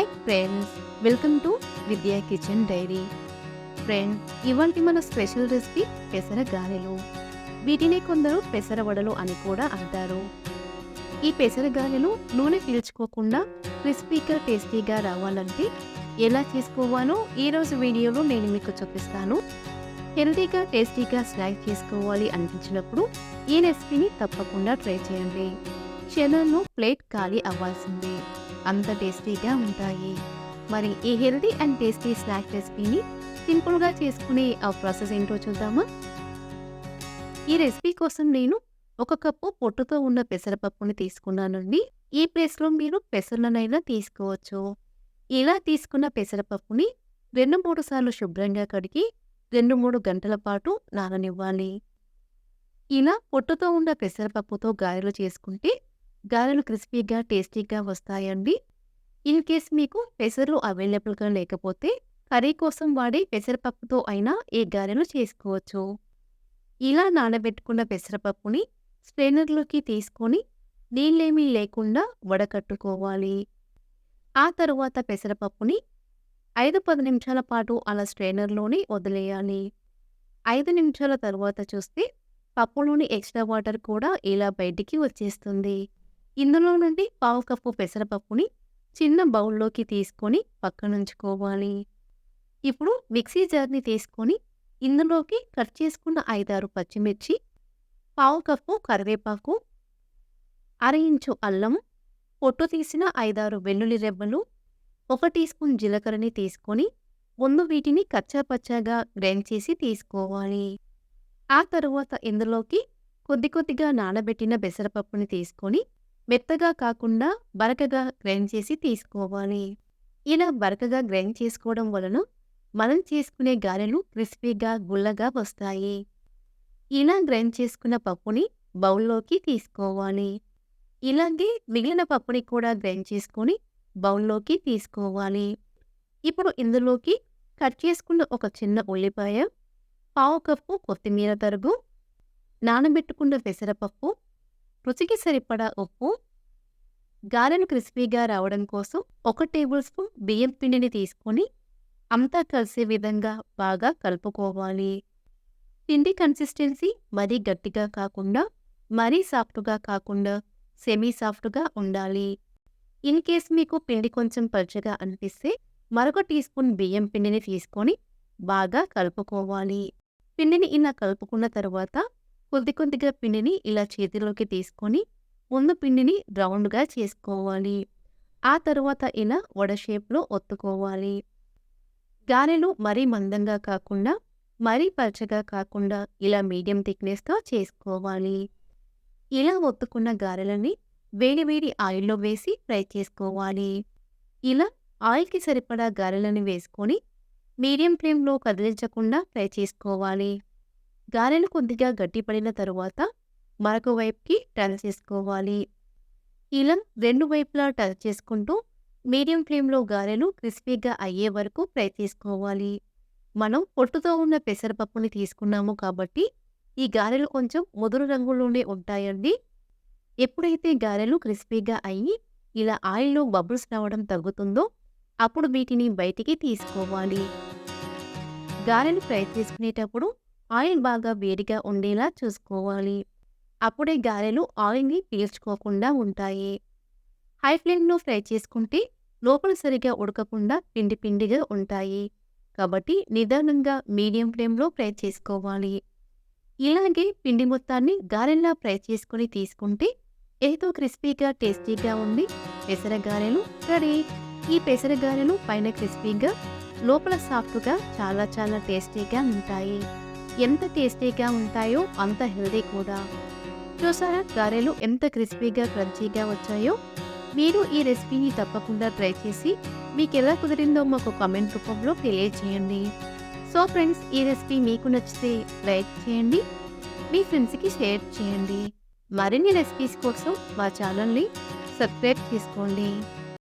Hi friends welcome to Vidya kitchen diary friend ఇవాంటి మన special recipe పెసర గారెలు. వీటిని కొందరు పెసర వడలు అని కూడా అంటారు. ఈ పెసర గారెలు నూనె పీల్చుకోకుండా క్రిస్పీగా టేస్టీగా రావాలంటే ఎలా చేసుకోవాలో ఈరోజు వీడియోలో నేను మీకు చూపిస్తాను. హెల్తీగా టేస్టీగా స్నాక్ చేసుకోవాలి అనిపించినప్పుడు ఈ రెసిపీని తప్పకుండా ట్రై చేయండి. క్షణంలో ప్లేట్ ఖాళీ అవ్వాల్సిందే. అంత టేస్టీగా ఉంటాయి. మరి ఈ హెల్తీ అండ్ టేస్టీ స్నాక్ రెసిపీని సింపుల్గా చేసుకునే ఆ ప్రాసెస్ ఏంటో చూద్దామా? ఈ రెసిపీ కోసం నేను ఒక కప్పు పొట్టుతో ఉన్న పెసరపప్పుని తీసుకున్నానండి. ఈ ప్లేస్లో మీరు పెసర్లనైనా తీసుకోవచ్చు. ఇలా తీసుకున్న పెసరపప్పుని రెండు మూడు సార్లు శుభ్రంగా కడిగి రెండు మూడు గంటల పాటు నాననివ్వాలి. ఇలా పొట్టుతో ఉన్న పెసరపప్పుతో గారెలు చేసుకుంటే గారెలు క్రిస్పీగా టేస్టీగా వస్తాయండి. ఇన్ కేస్ మీకు పెసరు అవైలబుల్గా లేకపోతే కర్రీ కోసం వాడే పెసరపప్పుతో అయినా ఈ గారెలు చేసుకోవచ్చు. ఇలా నానబెట్టుకున్న పెసరపప్పుని స్ట్రైనర్లోకి తీసుకొని నీళ్ళేమీ లేకుండా వడకట్టుకోవాలి. ఆ తరువాత పెసరపప్పుని ఐదు పది నిమిషాల పాటు అలా స్ట్రైనర్లోనే వదిలేయాలి. ఐదు నిమిషాల తర్వాత చూస్తే పప్పులోని ఎక్స్ట్రా వాటర్ కూడా ఇలా బయటికి వచ్చేస్తుంది. ఇందులో నుండి పావు కప్పు పెసరపప్పుని చిన్న బౌల్లోకి తీసుకొని పక్కనుంచుకోవాలి. ఇప్పుడు మిక్సీ జార్ని తీసుకొని ఇందులోకి కట్ చేసుకున్న ఐదారు పచ్చిమిర్చి పావు కప్పు కరివేపాకు అర ఇంచు అల్లం పొట్టు తీసిన ఐదారు వెల్లుల్లి రెబ్బలు ఒక టీ స్పూన్ జీలకర్రని తీసుకొని ముందు వీటిని కచ్చాపచ్చాగా గ్రైండ్ చేసి తీసుకోవాలి. ఆ తరువాత ఇందులోకి కొద్ది కొద్దిగా నానబెట్టిన పెసరపప్పుని తీసుకొని మెత్తగా కాకుండా బరకగా గ్రైండ్ చేసి తీసుకోవాలి. ఇలా బరకగా గ్రైండ్ చేసుకోవడం వలన మనం చేసుకునే గారెలు క్రిస్పీగా గుల్లగా వస్తాయి. ఇలా గ్రైండ్ చేసుకున్న పప్పుని బౌల్లోకి తీసుకోవాలి. ఇలాగే మిగిలిన పప్పుని కూడా గ్రైండ్ చేసుకొని బౌల్లోకి తీసుకోవాలి. ఇప్పుడు ఇందులోకి కట్ చేసుకున్న ఒక చిన్న ఉల్లిపాయ పావు కప్పు కొత్తిమీర తరుగు నానబెట్టుకున్న పెసరపప్పు రుచికి సరిపడా ఉప్పు గారెలు క్రిస్పీగా రావడం కోసం ఒక టేబుల్ స్పూన్ బియ్యం పిండిని తీసుకొని అంతా కలిసే విధంగా బాగా కలుపుకోవాలి. పిండి కన్సిస్టెన్సీ మరీ గట్టిగా కాకుండా మరీ సాఫ్ట్గా కాకుండా సెమీ సాఫ్ట్గా ఉండాలి. ఇన్ కేస్ మీకు పిండి కొంచెం పలుచగా అనిపిస్తే మరొక టీ స్పూన్ బియ్యం పిండిని తీసుకొని బాగా కలుపుకోవాలి. పిండిని ఇలా కలుపుకున్న తర్వాత కొద్ది కొద్దిగా పిండిని ఇలా చేతిలోకి తీసుకొని ముందు పిండిని రౌండ్గా చేసుకోవాలి. ఆ తరువాత ఇలా వడ షేప్లో ఒత్తుకోవాలి. గారెలు మరీ మందంగా కాకుండా మరీ పలచగా కాకుండా ఇలా మీడియం థిక్నెస్తో చేసుకోవాలి. ఇలా ఒత్తుకున్న గారెలని వేడి వేడి ఆయిల్లో వేసి ఫ్రై చేసుకోవాలి. ఇలా ఆయిల్కి సరిపడా గారెలను వేసుకొని మీడియం ఫ్లేమ్లో కదిలించకుండా ఫ్రై చేసుకోవాలి. గారెలు కొద్దిగా గట్టిపడిన తరువాత మరొక వైపుకి టర్న్ చేసుకోవాలి. ఇలా రెండు వైపులా టర్న్ చేసుకుంటూ మీడియం ఫ్లేమ్లో గారెలు క్రిస్పీగా అయ్యే వరకు ఫ్రై చేసుకోవాలి. మనం పొట్టుతో ఉన్న పెసరపప్పుని తీసుకున్నాము కాబట్టి ఈ గారెలు కొంచెం ముదురు రంగులోనే ఉంటాయండి. ఎప్పుడైతే గారెలు క్రిస్పీగా అయ్యి ఇలా ఆయిల్లో బబుల్స్ రావడం తగ్గుతుందో అప్పుడు వీటిని బయటికి తీసుకోవాలి. గారెలు ఫ్రై చేసుకునేటప్పుడు ఆయిల్ బాగా వేడిగా ఉండేలా చూసుకోవాలి. అప్పుడే గారెలు ఆయిల్ని పీల్చుకోకుండా ఉంటాయి. హై ఫ్లేమ్లో ఫ్రై చేసుకుంటే లోపల సరిగా ఉడకకుండా పిండి పిండిగా ఉంటాయి. కాబట్టి నిదానంగా మీడియం ఫ్లేమ్లో ఫ్రై చేసుకోవాలి. ఇలాగే పిండి మొత్తాన్ని గారెల్లా ఫ్రై చేసుకుని తీసుకుంటే ఏదో క్రిస్పీగా టేస్టీగా ఉండి పెసర గారెలు రెడీ. ఈ పెసర గారెలు పైన క్రిస్పీగా లోపల సాఫ్ట్గా చాలా చాలా టేస్టీగా ఉంటాయి. ఎంత టేస్టీగా ఉంటాయో అంత హెల్దీ కూడా. చూసారా గారెలు ఎంత క్రిస్పీగా క్రంచీగా వచ్చాయో? మీరు ఈ రెసిపీని తప్పకుండా ట్రై చేసి మీకు ఎలా కుదిరిందో మాకు కామెంట్ రూపంలో తెలియజేయండి. సో ఫ్రెండ్స్ ఈ రెసిపీ మీకు నచ్చితే లైక్ చేయండి మీ ఫ్రెండ్స్కి షేర్ చేయండి. మరిన్ని రెసిపీస్ కోసం మా ఛానల్ని సబ్స్క్రైబ్ చేసుకోండి.